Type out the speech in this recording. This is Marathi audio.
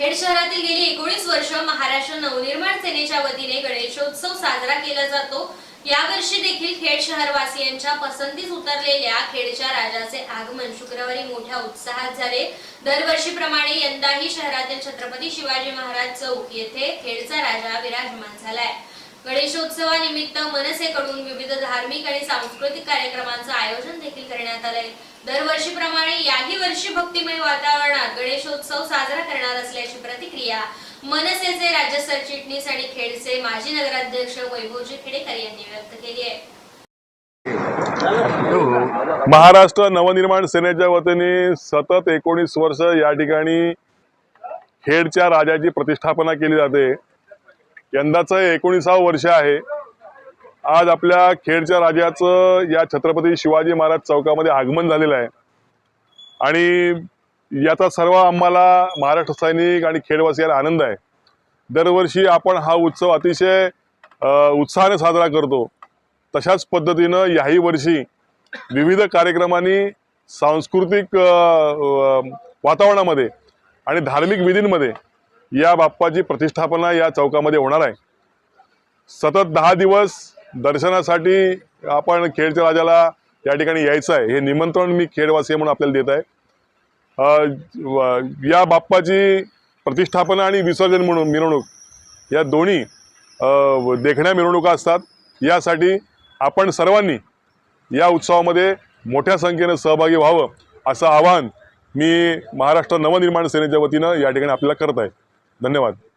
खेड शहरातील गेली एकोणीस वर्ष महाराष्ट्र नवनिर्माण सेनेच्या वतीने गणेशोत्सव साजरा केला जातो. यावर्षी देखील खेड शहरवासियांच्या पसंतीस उतरलेल्या खेडच्या राजाचे आगमन शुक्रवारी मोठ्या उत्साहात झाले. दरवर्षीप्रमाणे यंदाही शहरातील छत्रपती शिवाजी महाराज चौक येथे खेडचा राजा विराजमान झालाय. गणेशोत्सवानिमित्त मनसेकडून विविध धार्मिक आणि सांस्कृतिक कार्यक्रमांचं आयोजन देखील करण्यात आलंय. दरवर्षीप्रमाणे याही वर्षी भक्तिमय वातावरणात गणेशोत्सव साजरा करणार असल्याची प्रतिक्रिया मनसेचे राज्य सरचिटणीस आणि खेडचे माजी नगराध्यक्ष वैभवजी खेडेकर यांनी व्यक्त केली आहे. महाराष्ट्र नवनिर्माण सेनेच्या वतीने सतत एकोणीस वर्ष या ठिकाणी खेडच्या राजाची प्रतिष्ठापना केली जाते. यंदाचं एकोणीसावं वर्ष आहे. आज आपल्या खेडच्या राजाचं या छत्रपती शिवाजी महाराज चौकामध्ये आगमन झालेलं आहे. आणि याचा सर्व आम्हाला महाराष्ट्र सैनिक आणि खेडवासियांना आनंद आहे. दरवर्षी आपण हा उत्सव अतिशय उत्साहाने साजरा करतो. तशाच पद्धतीनं याही वर्षी विविध कार्यक्रमांनी सांस्कृतिक वातावरणामध्ये आणि धार्मिक विधींमध्ये या बाप्पाची प्रतिष्ठापना या चौकामध्ये होणार आहे. सतत दहा दिवस दर्शनासाठी आपण खेळच्या राजाला या ठिकाणी यायचं आहे. हे निमंत्रण मी खेडवासी म्हणून आपल्याला देत आहे. या बाप्पाची प्रतिष्ठापना आणि विसर्जन म्हणून मिरवणूक या दोन्ही देखण्या मिरवणुका असतात. यासाठी आपण सर्वांनी या उत्सवामध्ये मोठ्या संख्येनं सहभागी व्हावं असं आवाहन मी महाराष्ट्र नवनिर्माण सेनेच्या वतीनं या ठिकाणी आपल्याला करत आहे. धन्यवाद.